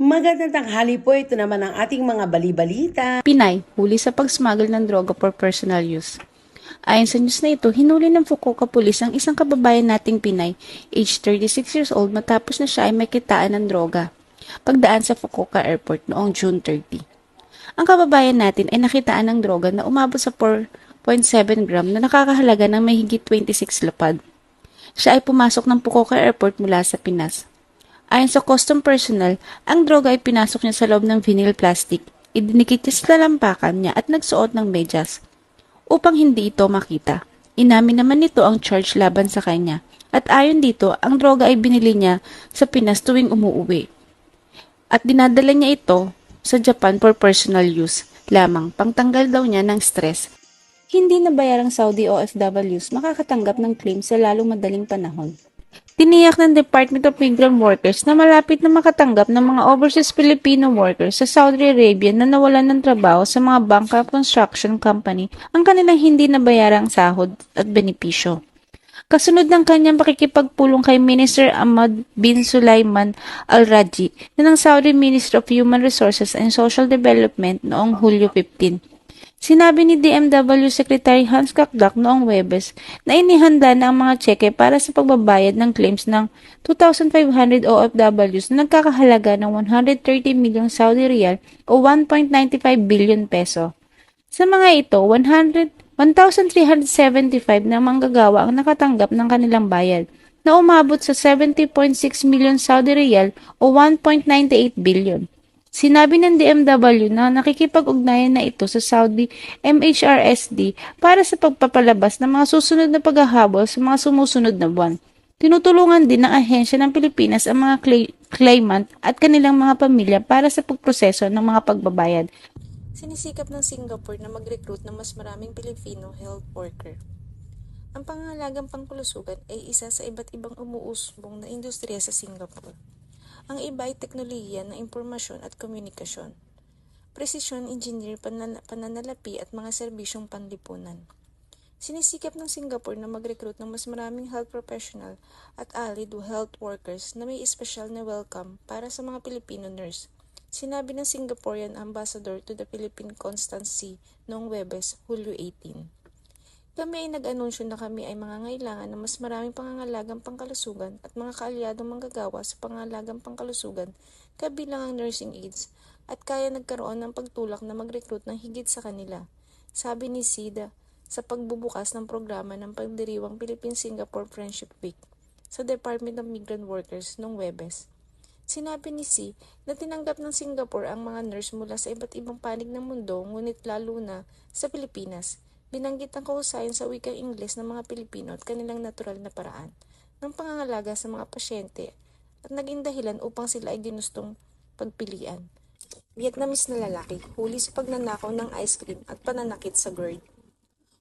Magandang tanghali po. Ito naman ang ating mga balibalita. Pinay, huli sa pag-smuggle ng droga for personal use. Ayon sa news na ito, hinuli ng Fukuoka Police ang isang kababayan nating Pinay, age 36 years old matapos na siya ay may kitaan ng droga. Pagdaan sa Fukuoka Airport noong June 30. Ang kababayan natin ay nakitaan ng droga na umabot sa 4.7 gram na nakakahalaga ng may higit 26 lapad. Siya ay pumasok ng Fukuoka Airport mula sa Pinas. Ayon sa custom personnel, ang droga ay pinasok niya sa loob ng vinyl plastic, idinikit niya sa lampakan niya at nagsuot ng medyas upang hindi ito makita. Inamin naman nito ang charge laban sa kanya at ayon dito, ang droga ay binili niya sa Pinas tuwing umuuwi. At dinadala niya ito sa Japan for personal use lamang pangtanggal daw niya ng stress. Hindi na bayarang Saudi OFWs makakatanggap ng claim sa lalong madaling panahon. Tiniyak ng Department of Migrant Workers na malapit na makatanggap ng mga overseas Filipino workers sa Saudi Arabia na nawalan ng trabaho sa mga bankrupt construction company ang kanilang hindi nabayarang sahod at benepisyo. Kasunod ng kanyang pakikipagpulong kay Minister Ahmad bin Sulaiman Al-Raji na ng Saudi Ministry of Human Resources and Social Development noong Hulyo 15. Sinabi ni DMW Secretary Hans Kakdak noong Webes na inihanda na ang mga tseke para sa pagbabayad ng claims ng 2,500 OFWs na nagkakahalaga ng 130 milyong Saudi Riyal o 1.95 billion peso. Sa mga ito, 100 1,375 na manggagawa ang nakatanggap ng kanilang bayad na umabot sa 70.6 million Saudi Riyal o 1.98 billion. Sinabi ng DMW na nakikipag-ugnayan na ito sa Saudi MHRSD para sa pagpapalabas ng mga susunod na paghahabol sa mga sumusunod na buwan. Tinutulungan din ng ahensya ng Pilipinas ang mga clay- claimant at kanilang mga pamilya para sa pagproseso ng mga pagbabayad. Sinisikap ng Singapore na mag-recruit ng mas maraming Pilipino health worker. Ang pangangalagang pangkulusugan ay isa sa iba't ibang umuusbong na industriya sa Singapore. Ang iba ay teknolohiya ng impormasyon at komunikasyon, presisyon engineer, panan- pananalapi at mga serbisyong panlipunan. Sinisikap ng Singapore na mag-recruit ng mas maraming health professional at allied health workers na may espesyal na welcome para sa mga Filipino nurse Sinabi ng Singaporean Ambassador to the Philippine Constancy noong Webes, Hulyo 18. Kami ay nag-anunsyo na kami ay mangangailangan ng mas maraming pangangalagang pangkalusugan at mga kaalyadong manggagawa sa pangangalagang pangkalusugan kabilang ang nursing aides at kaya nagkaroon ng pagtulak na mag-recruit ng higit sa kanila. Sabi ni Sida sa pagbubukas ng programa ng pagdiriwang Philippine-Singapore Friendship Week sa Department of Migrant Workers noong Webes. Sinabi ni Si na tinanggap ng Singapore ang mga nurse mula sa iba't ibang panig ng mundo ngunit lalo na sa Pilipinas. Binanggit ang kahusayan sa wikang Ingles ng mga Pilipino at kanilang natural na paraan ng pangangalaga sa mga pasyente at naging dahilan upang sila ay ginustong pagpilian. Vietnamese na lalaki huli sa pagnanakaw ng ice cream at pananakit sa GERD.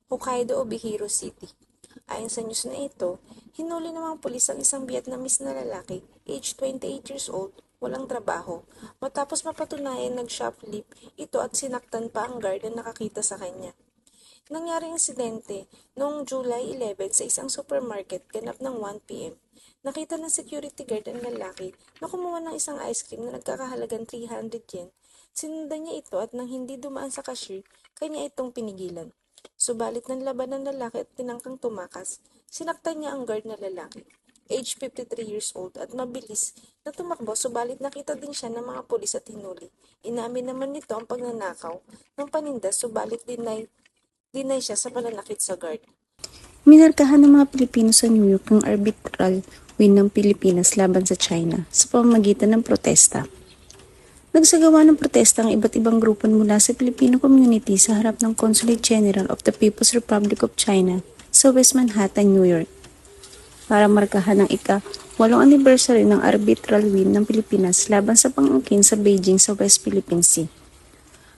Hokkaido o Bihiro City. Ayon sa news na ito, hinuli ng mga pulis ang isang Vietnamese na lalaki, age 28 years old, walang trabaho, matapos mapatunayan nag-shoplift ito at sinaktan pa ang guard na nakakita sa kanya. Nangyari ang insidente noong July 11 sa isang supermarket ganap ng 1pm. Nakita ng security guard ang lalaki na kumuha ng isang ice cream na nagkakahalagang 300 yen. Sinundan niya ito at nang hindi dumaan sa cashier, kanya itong pinigilan. Subalit ng laban ng lalaki at tinangkang tumakas, sinaktan niya ang guard na lalaki, age 53 years old at mabilis na tumakbo subalit nakita din siya ng mga pulis at hinuli. Inamin naman nito ang pagnanakaw ng paninda subalit dinay, dinay siya sa pananakit sa guard. Minarkahan ng mga Pilipino sa New York ang arbitral win ng Pilipinas laban sa China sa pamamagitan ng protesta. Nagsagawa ng protesta ang iba't ibang grupo mula sa Filipino community sa harap ng Consulate General of the People's Republic of China sa West Manhattan, New York para markahan ang ika-walong anniversary ng arbitral win ng Pilipinas laban sa pangangkin sa Beijing sa West Philippine Sea.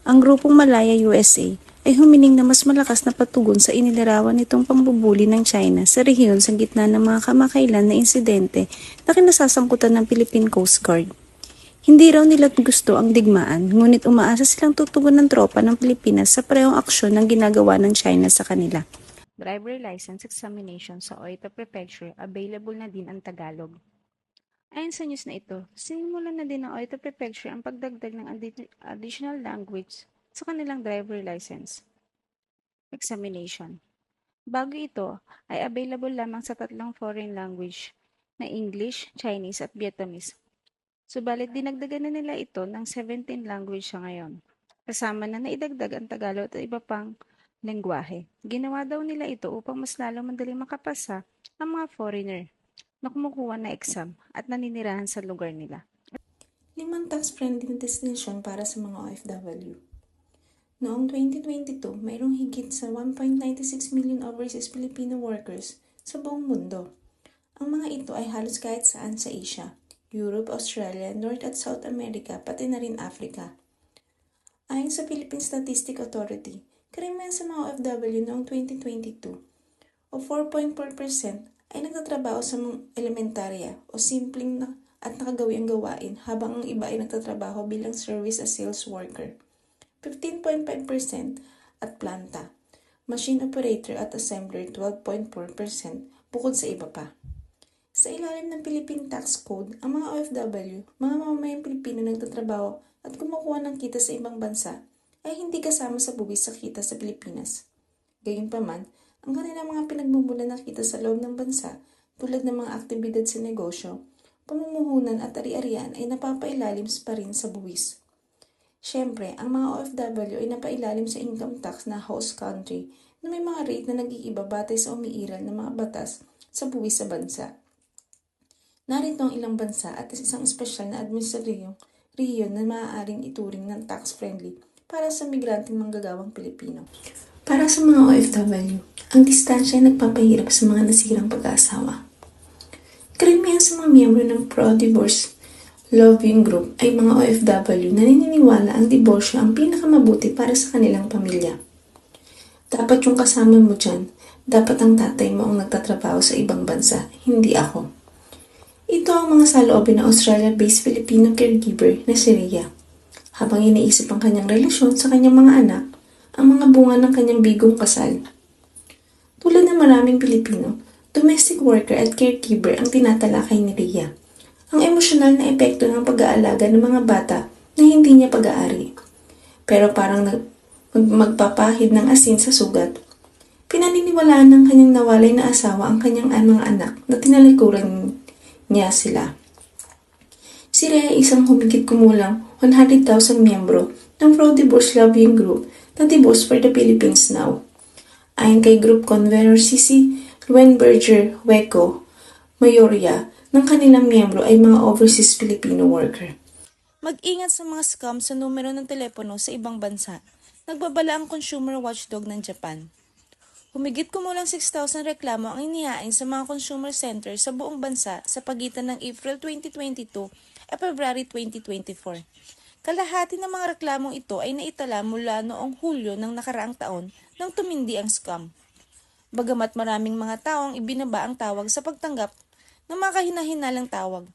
Ang grupong Malaya USA ay humiling na mas malakas na patugon sa inilarawan nitong pambubuli ng China sa rehiyon sa gitna ng mga kamakailan na insidente na kinasasangkutan ng Philippine Coast Guard. Hindi raw nila gusto ang digmaan, ngunit umaasa silang tutugon ng tropa ng Pilipinas sa parehong aksyon ng ginagawa ng China sa kanila. Driver license examination sa Oita Prefecture, available na din ang Tagalog. Ayon sa news na ito, sinimulan na din ng Auto Prefecture ang pagdagdag ng addi- additional language sa kanilang driver license examination. Bago ito, ay available lamang sa tatlong foreign language na English, Chinese at Vietnamese. Subalit dinagdagan na nila ito ng 17 language sa ngayon. Kasama na naidagdag ang Tagalog at iba pang lengguwahe. Ginawa daw nila ito upang mas lalong madaling makapasa ang mga foreigner na kumukuha na exam at naninirahan sa lugar nila. Limang tax-friendly na destinasyon para sa mga OFW. Noong 2022, mayroong higit sa 1.96 million overseas Filipino workers sa buong mundo. Ang mga ito ay halos kahit saan sa Asia, Europe, Australia, North at South America, pati na rin Africa. Ayon sa Philippine Statistic Authority, karamihan sa mga OFW noong 2022 o 4.4% ay nagtatrabaho sa mga elementarya o simpleng na at nakagawi ang gawain habang ang iba ay nagtatrabaho bilang service as sales worker. 15.5% at planta. Machine operator at assembler 12.4% bukod sa iba pa. Sa ilalim ng Philippine Tax Code, ang mga OFW, mga mamamayang Pilipino nagtatrabaho at kumukuha ng kita sa ibang bansa ay hindi kasama sa buwis sa kita sa Pilipinas. Gayunpaman, ang kanilang mga pinagmumula na kita sa loob ng bansa tulad ng mga aktibidad sa negosyo, pamumuhunan at ari-arian ay napapailalim pa rin sa buwis. Siyempre, ang mga OFW ay napailalim sa income tax na host country na may mga rate na nag-iiba batay sa umiiral ng mga batas sa buwis sa bansa. Narito ang ilang bansa at isang espesyal na administrasyong riyon na maaaring ituring ng tax-friendly para sa migranteng manggagawang Pilipino. Para sa mga OFW, ang distansya ay nagpapahirap sa mga nasirang pag-aasawa. Karamihan sa mga miyembro ng pro-divorce lobbying group ay mga OFW na naniniwala ang diborsyo ang pinakamabuti para sa kanilang pamilya. Dapat yung kasama mo dyan, dapat ang tatay mo ang nagtatrabaho sa ibang bansa, hindi ako. Ito ang mga saloobin ng Australia-based Filipino caregiver na si Rhea. Habang iniisip ang kanyang relasyon sa kanyang mga anak, ang mga bunga ng kanyang bigong kasal. Tulad ng maraming Pilipino, domestic worker at caregiver ang tinatalakay ni Rhea. Ang emosyonal na epekto ng pag-aalaga ng mga bata na hindi niya pag-aari. Pero parang magpapahid ng asin sa sugat. Pinaniniwalaan ng kanyang nawalay na asawa ang kanyang mga anak na tinalikuran niya sila. Si Rhea isang humigit kumulang 100,000 miyembro ng pro-divorce lobbying group na Divorce for the Philippines Now. Ayon kay group convener Sisi Lwenberger Weco, Mayoria, ng kanilang miyembro ay mga overseas Filipino worker. Mag-ingat sa mga scam sa numero ng telepono sa ibang bansa. Nagbabala ang consumer watchdog ng Japan. Humigit kumulang 6,000 reklamo ang inihain sa mga consumer center sa buong bansa sa pagitan ng April 2022 at February 2024. Kalahati ng mga reklamong ito ay naitala mula noong Hulyo ng nakaraang taon nang tumindi ang scam. Bagamat maraming mga tao ang ibinaba ang tawag sa pagtanggap ng mga kahinahinalang tawag,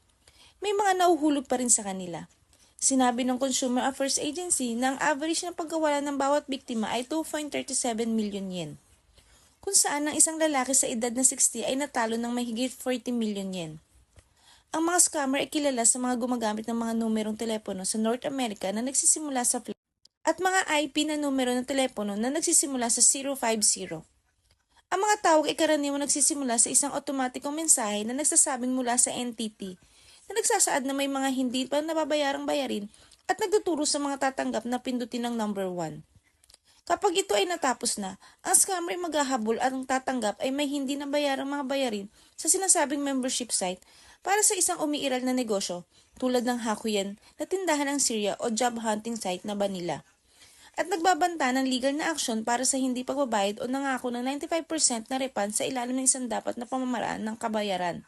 may mga nauhulog pa rin sa kanila. Sinabi ng Consumer Affairs Agency na ang average na pagkawala ng bawat biktima ay 2.37 million yen kung saan ang isang lalaki sa edad na 60 ay natalo ng mahigit 40 million yen. Ang mga scammer ay kilala sa mga gumagamit ng mga numerong telepono sa North America na nagsisimula sa at mga IP na numero ng telepono na nagsisimula sa 050. Ang mga tawag ay karaniwang nagsisimula sa isang otomatikong mensahe na nagsasabing mula sa NTT na nagsasaad na may mga hindi pa nababayarang bayarin at nagtuturo sa mga tatanggap na pindutin ng number 1. Kapag ito ay natapos na, ang scammer ay maghahabol at ang tatanggap ay may hindi nabayarang mga bayarin sa sinasabing membership site para sa isang umiiral na negosyo tulad ng Hakuyen na tindahan ng Syria o job hunting site na Banila. At nagbabanta ng legal na aksyon para sa hindi pagbabayad o nangako ng 95% na refund sa ilalim ng isang dapat na pamamaraan ng kabayaran.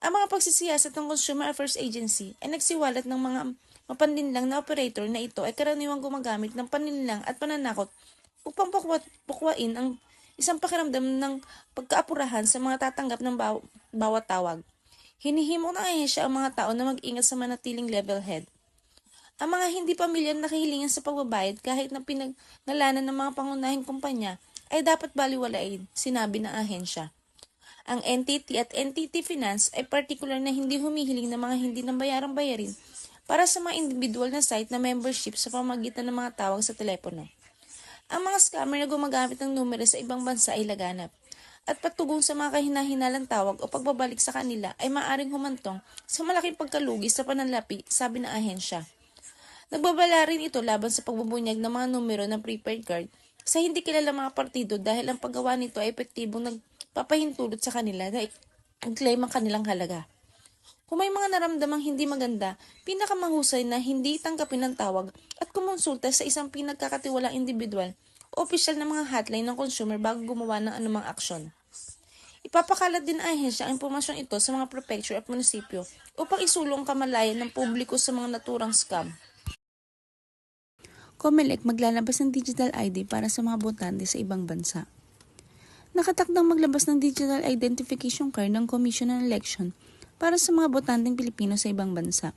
Ang mga pagsisiyasat ng Consumer Affairs Agency ay nagsiwalat ng mga mapanlinlang na operator na ito ay karaniwang gumagamit ng paninlang at pananakot upang pukwa, pukwain ang isang pakiramdam ng pagkaapurahan sa mga tatanggap ng baw- bawat tawag. Hinihimok ng ahensya ang mga tao na mag-ingat sa manatiling level head. Ang mga hindi pamilyar na kahilingan sa pagbabayad kahit na pinagnalanan ng mga pangunahing kumpanya ay dapat baliwalain, sinabi ng ahensya. Ang NTT at NTT Finance ay particular na hindi humihiling ng mga hindi nang bayarang bayarin para sa mga individual na site na membership sa pamagitan ng mga tawag sa telepono. Ang mga scammer na gumagamit ng numero sa ibang bansa ay laganap. At patugong sa mga kahinahinalang tawag o pagbabalik sa kanila ay maaring humantong sa malaking pagkalugi sa pananlapi, sabi ng ahensya. Nagbabala rin ito laban sa pagbubunyag ng mga numero ng prepaid card sa hindi kilala mga partido dahil ang paggawa nito ay epektibong nagpapahintulot sa kanila na i-claim ang kanilang halaga. Kung may mga naramdamang hindi maganda, pinakamahusay na hindi tanggapin ang tawag at kumonsulta sa isang pinagkakatiwalang individual o opisyal na mga hotline ng consumer bago gumawa ng anumang aksyon. Ipapakalat din ng ahensya ang impormasyon ito sa mga prefecture at munisipyo upang isulong ang kamalayan ng publiko sa mga naturang scam. COMELEC maglalabas ng digital ID para sa mga botante sa ibang bansa. Nakatakdang maglabas ng digital identification card ng Commission on Election para sa mga botanteng Pilipino sa ibang bansa.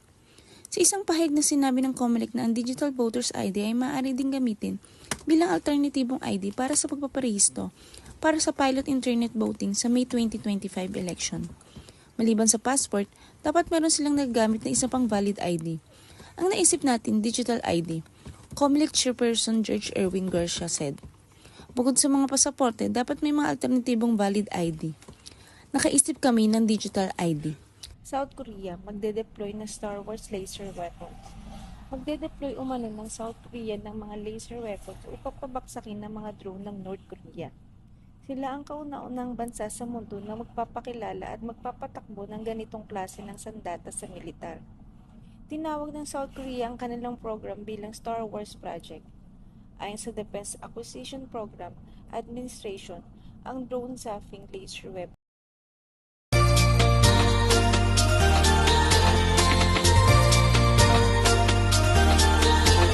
Sa isang pahayag na sinabi ng COMELEC na ang digital voters ID ay maaari ding gamitin bilang alternatibong ID para sa pagpaparehistro para sa pilot internet voting sa May 2025 election. Maliban sa passport, dapat meron silang nagagamit na isa pang valid ID. Ang naisip natin, digital ID. Comelec Chairperson George Erwin Garcia said, Bukod sa mga pasaporte, dapat may mga alternatibong valid ID. Nakaisip kami ng digital ID. South Korea magde-deploy ng Star Wars laser weapons. Magde-deploy umano ng South Korea ng mga laser weapons upang pabaksakin ng mga drone ng North Korea. Sila ang kauna-unang bansa sa mundo na magpapakilala at magpapatakbo ng ganitong klase ng sandata sa militar. Tinawag ng South Korea ang kanilang program bilang Star Wars Project. Ayon sa Defense Acquisition Program Administration, ang drone zapping laser weapon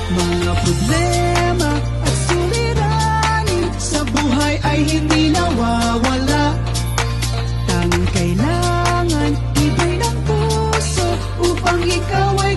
Mga problema at suliranin Sa buhay ay hindi nawawala Take away.